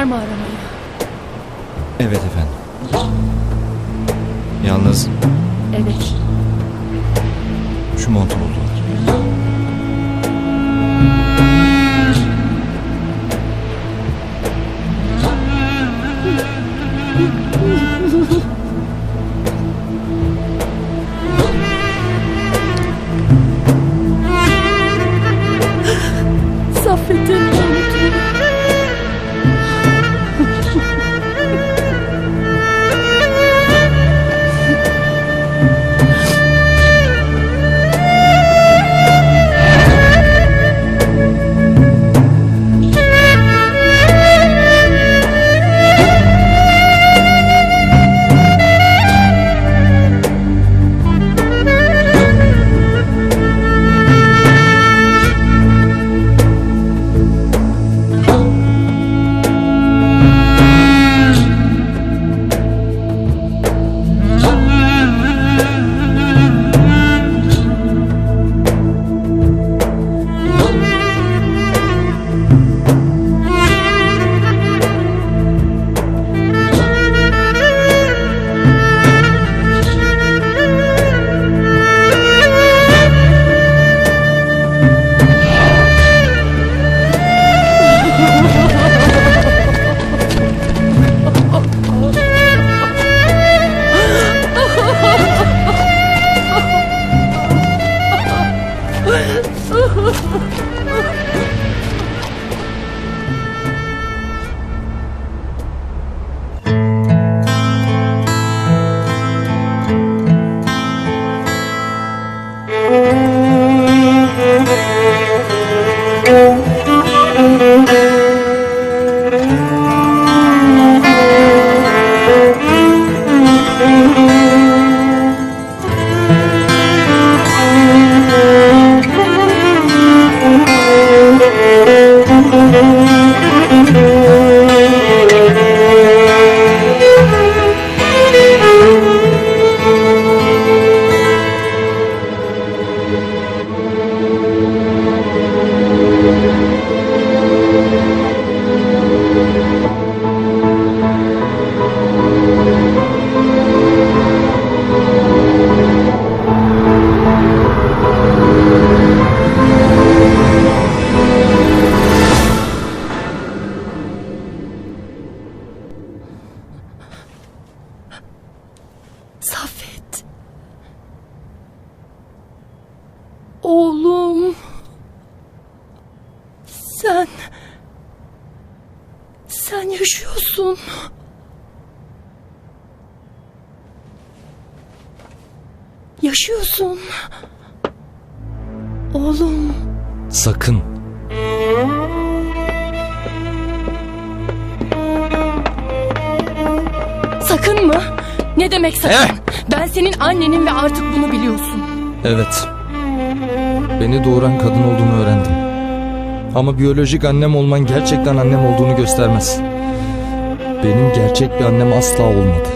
Bıraktılar mı aramayı? Evet efendim. Yalnız Evet. şu montu buldular. Sen. Sen yaşıyorsun. Yaşıyorsun. Oğlum. Sakın. Sakın mı? Ne demek sakın? Eh! Ben senin annenim ve artık bunu biliyorsun. Evet. Beni doğuran kadın olduğunu öğrendim. Ama biyolojik annem olman gerçekten annem olduğunu göstermez. Benim gerçek bir annem asla olmadı.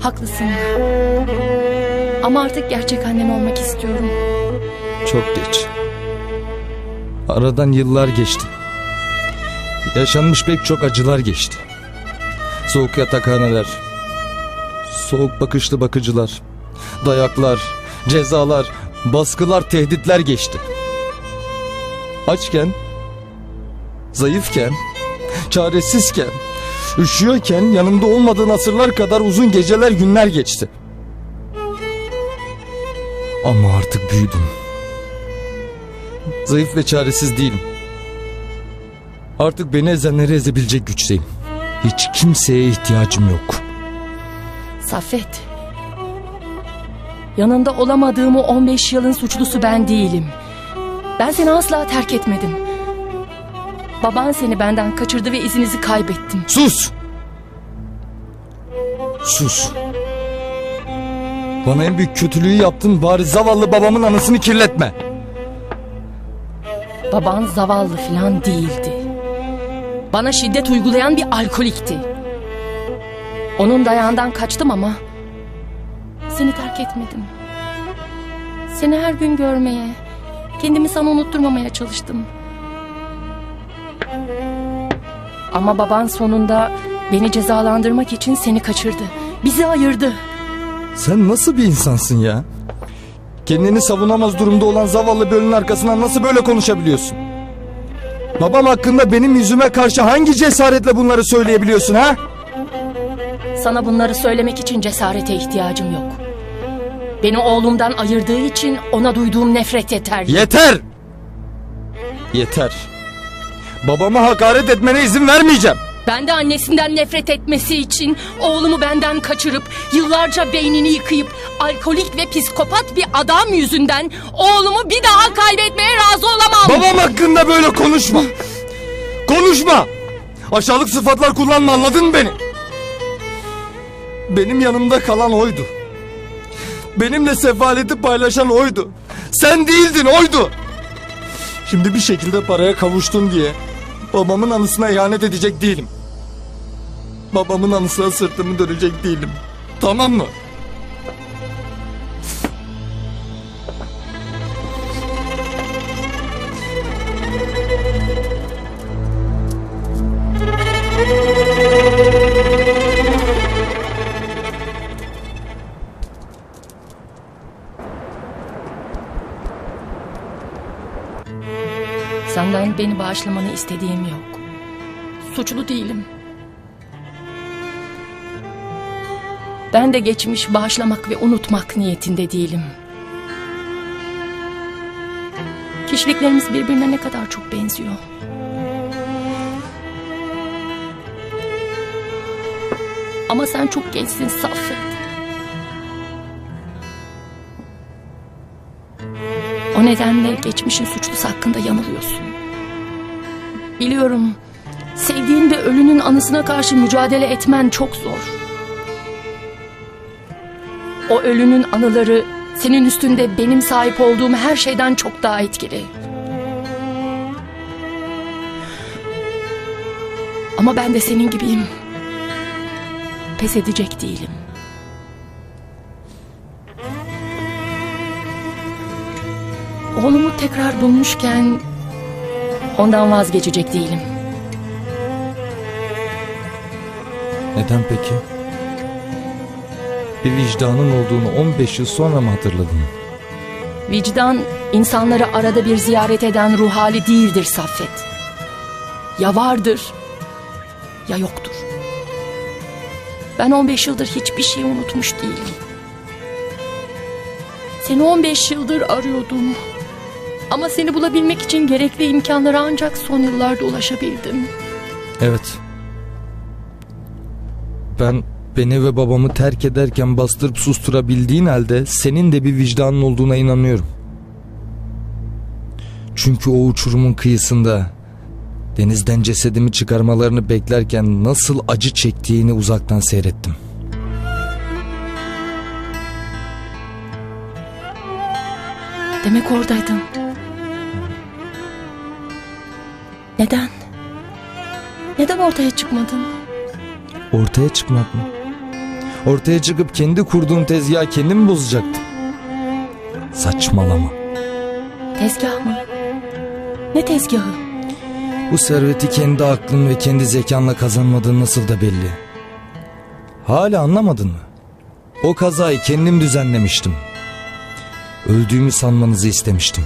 Haklısın. Ama artık gerçek annem olmak istiyorum. Çok geç. Aradan yıllar geçti. Yaşanmış pek çok acılar geçti. Soğuk yatakhaneler, soğuk bakışlı bakıcılar, dayaklar, cezalar, baskılar, tehditler geçti. Açken, zayıfken, çaresizken, üşüyorken yanımda olmadığın asırlar kadar uzun geceler günler geçti. Ama artık büyüdüm. Zayıf ve çaresiz değilim. Artık beni ezenleri ezebilecek güçteyim. Hiç kimseye ihtiyacım yok. Saffet. Yanında olamadığım o 15 yılın suçlusu ben değilim. Ben seni asla terk etmedim. Baban seni benden kaçırdı ve izinizi kaybettim. Sus! Sus! Bana en büyük kötülüğü yaptın bari zavallı babamın anısını kirletme. Baban zavallı falan değildi. Bana şiddet uygulayan bir alkolikti. Onun dayağından kaçtım ama seni terk etmedim. Seni her gün görmeye, kendimi sana unutturmamaya çalıştım. Ama baban sonunda beni cezalandırmak için seni kaçırdı. Bizi ayırdı. Sen nasıl bir insansın ya? Kendini savunamaz durumda olan zavallı bir ölünün arkasından nasıl böyle konuşabiliyorsun? Babam hakkında benim yüzüme karşı hangi cesaretle bunları söyleyebiliyorsun ha? Sana bunları söylemek için cesarete ihtiyacım yok. Beni oğlumdan ayırdığı için ona duyduğum nefret yeter. Yeter! Yeter. Babama hakaret etmene izin vermeyeceğim. Ben de annesinden nefret etmesi için oğlumu benden kaçırıp yıllarca beynini yıkayıp alkolik ve psikopat bir adam yüzünden oğlumu bir daha kaybetmeye razı olamam. Babam hakkında böyle konuşma. Konuşma. Aşağılık sıfatlar kullanma anladın mı beni? Benim yanımda kalan oydu. Benimle sefaleti paylaşan oydu. Sen değildin oydu. Şimdi bir şekilde paraya kavuştun diye babamın anısına ihanet edecek değilim. Babamın anısına sırtımı dönecek değilim. Tamam mı? Beni bağışlamanı istediğim yok. Suçlu değilim. Ben de geçmiş bağışlamak ve unutmak niyetinde değilim. Kişiliklerimiz birbirine ne kadar çok benziyor. Ama sen çok gençsin Saffet. O nedenle geçmişin suçlusu hakkında yanılıyorsun. Biliyorum. Sevdiğin ve ölünün anısına karşı mücadele etmen çok zor. O ölünün anıları senin üstünde benim sahip olduğum her şeyden çok daha etkili. Ama ben de senin gibiyim. Pes edecek değilim. Oğlumu tekrar bulmuşken ondan vazgeçecek değilim. Neden peki? Bir vicdanın olduğunu 15 yıl sonra mı hatırladın? Vicdan insanları arada bir ziyaret eden ruh hali değildir Saffet. Ya vardır ya yoktur. Ben 15 yıldır hiçbir şey unutmuş değilim. Seni 15 yıldır arıyordum. Ama seni bulabilmek için gerekli imkanlara ancak son yıllarda ulaşabildim. Evet. Ben beni ve babamı terk ederken bastırıp susturabildiğin halde senin de bir vicdanın olduğuna inanıyorum. Çünkü o uçurumun kıyısında denizden cesedimi çıkarmalarını beklerken nasıl acı çektiğini uzaktan seyrettim. Demek oradaydın. Neden? Neden ortaya çıkmadın? Ortaya çıkmak mı? Ortaya çıkıp kendi kurduğum tezgahı kendim bozacaktım. Saçmalama. Tezgah mı? Ne tezgahı? Bu serveti kendi aklın ve kendi zekanla kazanmadığın nasıl da belli. Hala anlamadın mı? O kazayı kendim düzenlemiştim. Öldüğümü sanmanızı istemiştim.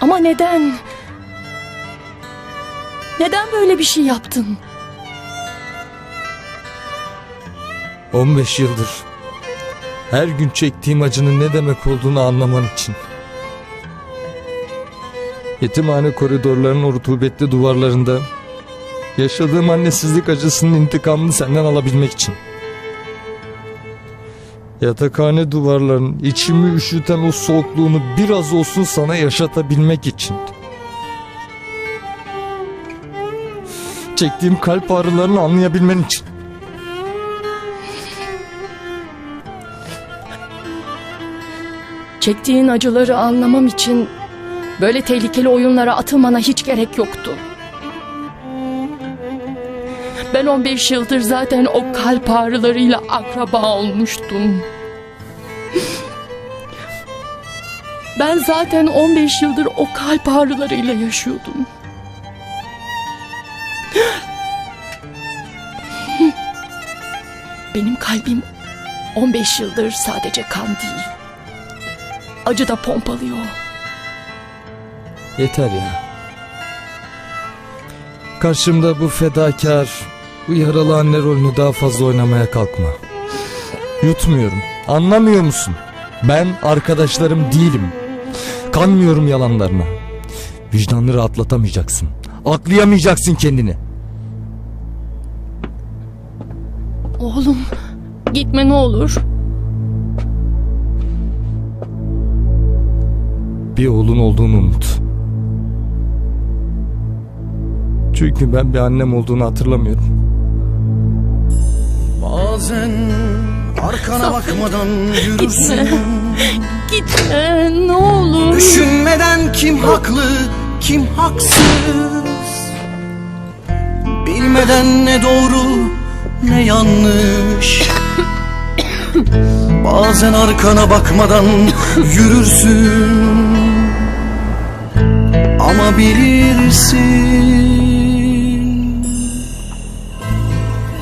Ama neden? Neden böyle bir şey yaptın? 15 yıldır her gün çektiğim acının ne demek olduğunu anlaman için. Yetimhane koridorlarının rutubetli duvarlarında yaşadığım annesizlik acısının intikamını senden alabilmek için. Yatakhane duvarlarının içimi üşüten o soğukluğunu biraz olsun sana yaşatabilmek için. Çektiğim kalp ağrılarını anlayabilmen için. Çektiğin acıları anlamam için böyle tehlikeli oyunlara atılmana hiç gerek yoktu. Ben 15 yıldır zaten o kalp ağrılarıyla akraba olmuştum. Ben zaten 15 yıldır o kalp ağrılarıyla yaşıyordum. Benim kalbim 15 yıldır sadece kan değil. Acı da pompalıyor. Yeter ya. Karşımda bu fedakar, bu yaralı anne rolünü daha fazla oynamaya kalkma. Yutmuyorum. Anlamıyor musun? Ben arkadaşlarım değilim. Kanmıyorum yalanlarına. Vicdanını rahatlatamayacaksın. Aklayamayacaksın kendini. Oğlum gitme ne olur. Bir oğlun olduğunu unut. Çünkü ben bir annem olduğunu hatırlamıyorum. Bazen arkana bakmadan yürürsün Gitme. Gitme ne olur. Düşünmeden kim haklı kim haksız Bilmeden ne doğru ne yanlış. Bazen arkana bakmadan yürürsün. Ama bilirsin.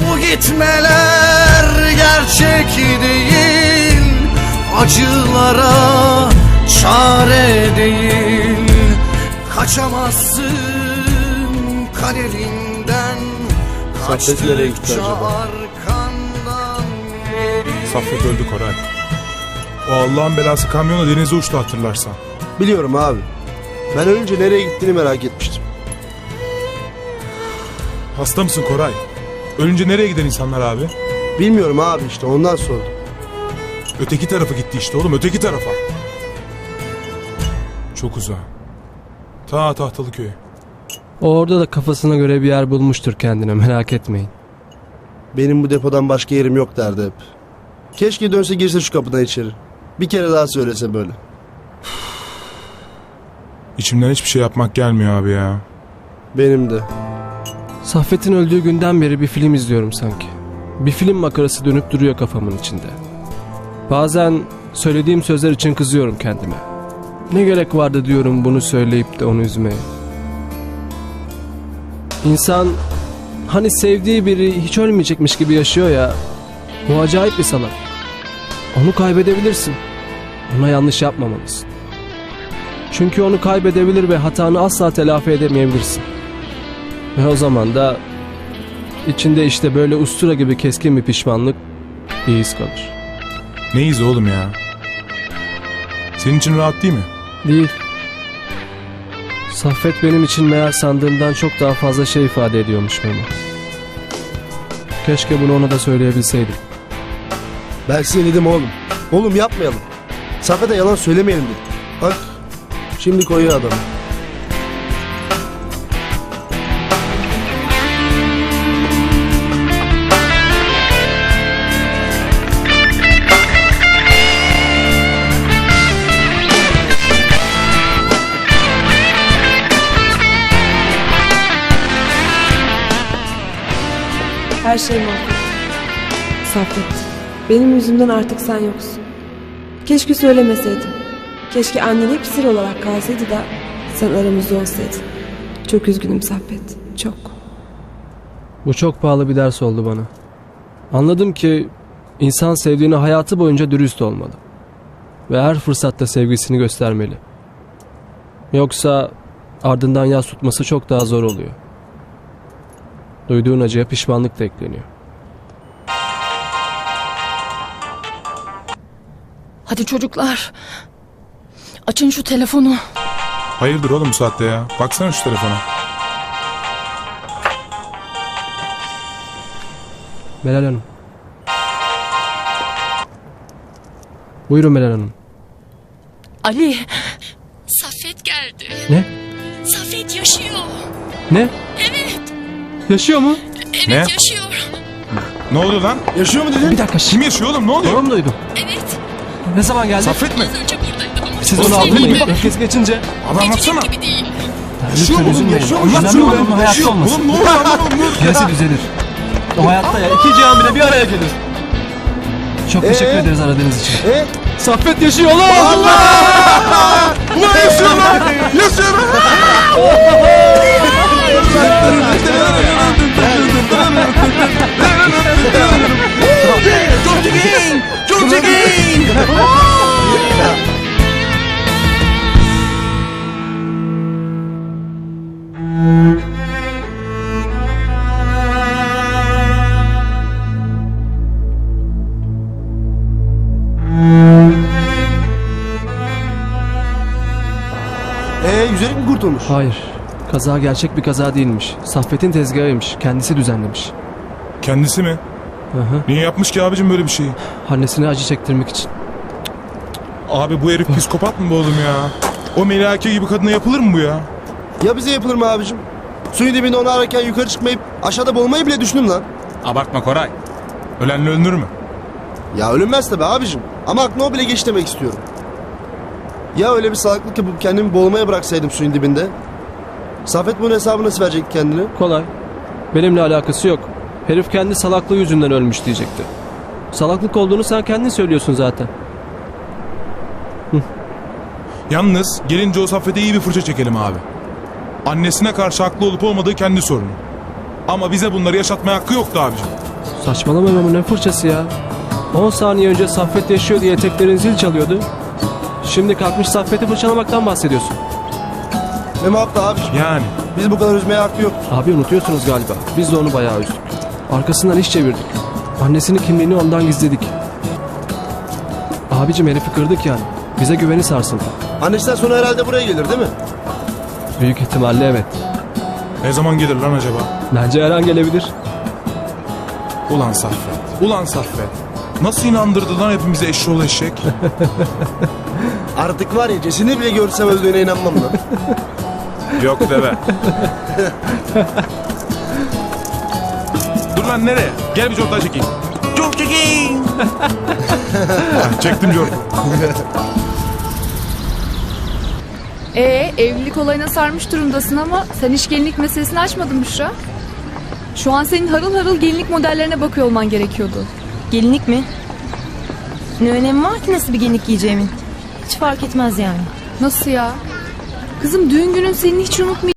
Bu gitmeler gerçek değil. Acılara çare değil. Kaçamazsın kaderinden Saffet nereye gitti acaba? Saffet öldü Koray. O Allah'ın belası kamyona denize uçtu hatırlarsan. Biliyorum abi. Ben ölünce nereye gittiğini merak etmiştim. Hasta mısın Koray? Ölünce nereye giden insanlar abi? Bilmiyorum abi işte ondan sordum. Öteki tarafa gitti işte oğlum öteki tarafa. Çok uzağa. Ta tahtalı köy. O orada da kafasına göre bir yer bulmuştur kendine merak etmeyin. Benim bu depodan başka yerim yok derdi hep. Keşke dönse girse şu kapıdan içeri. Bir kere daha söylese böyle. İçimden hiçbir şey yapmak gelmiyor abi ya. Benim de. Saffet'in öldüğü günden beri bir film izliyorum sanki. Bir film makarası dönüp duruyor kafamın içinde. Bazen söylediğim sözler için kızıyorum kendime. Ne gerek vardı diyorum bunu söyleyip de onu üzmeye. İnsan hani sevdiği biri hiç ölmeyecekmiş gibi yaşıyor ya. Bu acayip bir sanat. Onu kaybedebilirsin. Ona yanlış yapmamalısın. Çünkü onu kaybedebilir ve hatanı asla telafi edemeyebilirsin. Ve o zaman da içinde işte böyle ustura gibi keskin bir pişmanlık bir his kalır. Neyiz oğlum ya? Senin için rahat değil mi? Değil. Saffet benim için meğer sandığımdan çok daha fazla şey ifade ediyormuş Memo. Keşke bunu ona da söyleyebilseydim. Ben size dedim oğlum. Oğlum yapmayalım. Saffet'e yalan söylemeyelim dedim. Bak şimdi koyuyor adamı. Her şey mahvoldu. Saffet, benim yüzümden artık sen yoksun. Keşke söylemeseydim. Keşke annen hep sır olarak kalsaydı da sen aramızda olsaydın. Çok üzgünüm Saffet, çok. Bu çok pahalı bir ders oldu bana. Anladım ki insan sevdiğine hayatı boyunca dürüst olmalı. Ve her fırsatta sevgisini göstermeli. Yoksa ardından yas tutması çok daha zor oluyor. Duyduğun acıya pişmanlık da ekleniyor. Hadi çocuklar. Açın şu telefonu. Hayırdır oğlum bu saatte ya? Baksana şu telefona. Meral Hanım. Buyurun Meral Hanım. Ali. Saffet geldi. Ne? Saffet yaşıyor. Ne? Yaşıyor mu? Evet Ne? yaşıyor. Ne oluyor lan? Yaşıyor mu dedin? Bir dakika. Kim yaşıyor oğlum ne oluyor? Doğru mu duydum? Evet. Ne zaman geldi? Saffet mi? Az önce buradaydı ama Siz onu aldırmayın. Bak öfkesi geçince. Abi anlatsana. Gibi değil. Lütfen üzülmeyin. Anlatsana Önemli olan oğlum. onun hayatta olması. Oğlum ne oluyor lan oğlum? Gerisi düzelir. O hayatta ya. iki cihan bile bir araya gelir. Çok teşekkür Ee? ederiz aradığınız için. E? Saffet yaşıyor lan! Ulan yaşıyor lan! Yaşıyor lan! Ee güzelim mi kurtulmuş? Hayır. Kaza gerçek bir kaza değilmiş. Saffet'in tezgahıymış. Kendisi düzenlemiş. Kendisi mi? Hı hı. Niye yapmış ki abicim böyle bir şeyi? Annesine acı çektirmek için. Abi bu herif psikopat mı bu oğlum ya? O Melike gibi kadına yapılır mı bu ya? Ya bize yapılır mı abicim? Suyun dibinde onu ararken yukarı çıkmayıp aşağıda boğulmayı bile düşündüm lan. Abartma Koray. Ölenle ölünür mü? Ya ölünmez tabi abicim. Ama aklına o bile geç demek istiyorum. Ya öyle bir salaklık yapıp kendimi boğulmaya bıraksaydım suyun dibinde? Safet bunun hesabını nasıl verecek kendini? Kolay. Benimle alakası yok. Herif kendi salaklığı yüzünden ölmüş diyecekti. Salaklık olduğunu sen kendin söylüyorsun zaten. Yalnız gelince o Saffet'e iyi bir fırça çekelim abi. Annesine karşı haklı olup olmadığı kendi sorunu. Ama bize bunları yaşatmaya hakkı yoktu abicim. Saçmalama Memo ne fırçası ya. 10 saniye önce Saffet yaşıyor diye eteklerin zil çalıyordu. Şimdi kalkmış Saffet'i fırçalamaktan bahsediyorsun. Memo haklı abicim. Yani. Biz bu kadar üzmeye hakkı yok. Abi unutuyorsunuz galiba. Biz de onu bayağı üzdük. Arkasından iş çevirdik. Annesinin kimliğini ondan gizledik. Abicim herifi kırdık yani. Bize güveni sarsıldı. Annesinden sonra herhalde buraya gelir değil mi? Büyük ihtimalle evet. Ne zaman gelir lan acaba? Bence her an gelebilir. Ulan Saffet. Ulan Saffet. Nasıl inandırdı lan hepimize eşşoğlu eşek? Artık var ya cesini bile görsem öldüğüne inanmam lan. Yok deve. Dur lan nereye? Gel bir cortay çekeyim. Çok çekeyim. Çektim cort. Ee, evlilik olayına sarmış durumdasın ama sen hiç gelinlik meselesini açmadın Büşra. Şu an senin harıl harıl gelinlik modellerine bakıyor olman gerekiyordu. Gelinlik mi? Ne önemi var ki nasıl bir gelinlik giyeceğimin? Hiç fark etmez yani. Nasıl ya? Kızım düğün günün senin hiç unutmayacağın